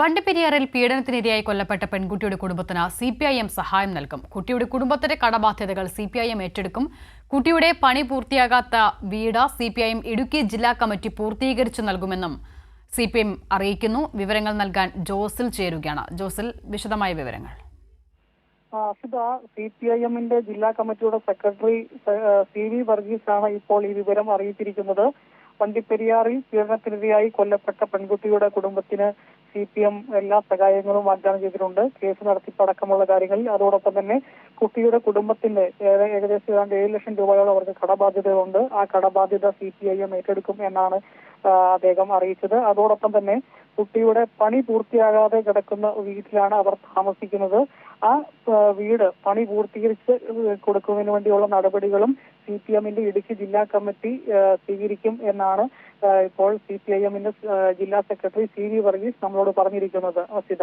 വണ്ടിപ്പെരിയാറിൽ പീഡനത്തിനിരയായി കൊല്ലപ്പെട്ട പെൺകുട്ടിയുടെ കുടുംബത്തിന് സി പി ഐ എം സഹായം നൽകും. കുട്ടിയുടെ കുടുംബത്തിന്റെ കടബാധ്യതകൾ സി പി ഐ എം ഏറ്റെടുക്കും. കുട്ടിയുടെ പണി പൂർത്തിയാകാത്ത വീട് C P I M Idukki ജില്ലാ കമ്മിറ്റി പൂർത്തീകരിച്ചു നൽകുമെന്നും സി പി എം അറിയിക്കുന്നു. വിവരങ്ങൾ നൽകാൻ ജോസിൽ ചേരുകയാണ്. ജോസിൽ വിശദമായ വിവരങ്ങൾ. സി പി ഐ എമ്മിന്റെ ജില്ലാ കമ്മിറ്റിയുടെ സെക്രട്ടറി സി വി വർഗീസ് ആണ് ഇപ്പോൾ ഈ വിവരം അറിയിച്ചിരിക്കുന്നത്. വണ്ടിപ്പെരിയാറിൽ പീഡനത്തിനിരയായി കൊല്ലപ്പെട്ട പെൺകുട്ടിയുടെ കുടുംബത്തിന് സി പി എം എല്ലാ സഹായങ്ങളും വാഗ്ദാനം ചെയ്തിട്ടുണ്ട്. കേസ് നടത്തിപ്പടക്കമുള്ള കാര്യങ്ങളിൽ. അതോടൊപ്പം തന്നെ കുട്ടിയുടെ കുടുംബത്തിന്റെ ഏകദേശം ഏതാണ്ട് ഏഴ് ലക്ഷം രൂപയോളം അവർക്ക് കടബാധ്യതയുണ്ട് ആ കടബാധ്യത സി പി ഐ എം ഏറ്റെടുക്കും എന്നാണ് അദ്ദേഹം അറിയിച്ചത്. അതോടൊപ്പം തന്നെ കുട്ടിയുടെ പണി പൂർത്തിയാകാതെ കിടക്കുന്ന വീട്ടിലാണ് അവർ താമസിക്കുന്നത്. ആ വീട് പണി പൂർത്തീകരിച്ച് കൊടുക്കുന്നതിന് വേണ്ടിയുള്ള നടപടികളും സി പി എമ്മിന്റെ ഇടുക്കി ജില്ലാ കമ്മിറ്റി സ്വീകരിക്കും എന്നാണ് ഇപ്പോൾ സി പി ഐ എമ്മിന്റെ ജില്ലാ സെക്രട്ടറി സി വി വർഗീസ് നമ്മളോട് പറഞ്ഞിരിക്കുന്നത് അസിത.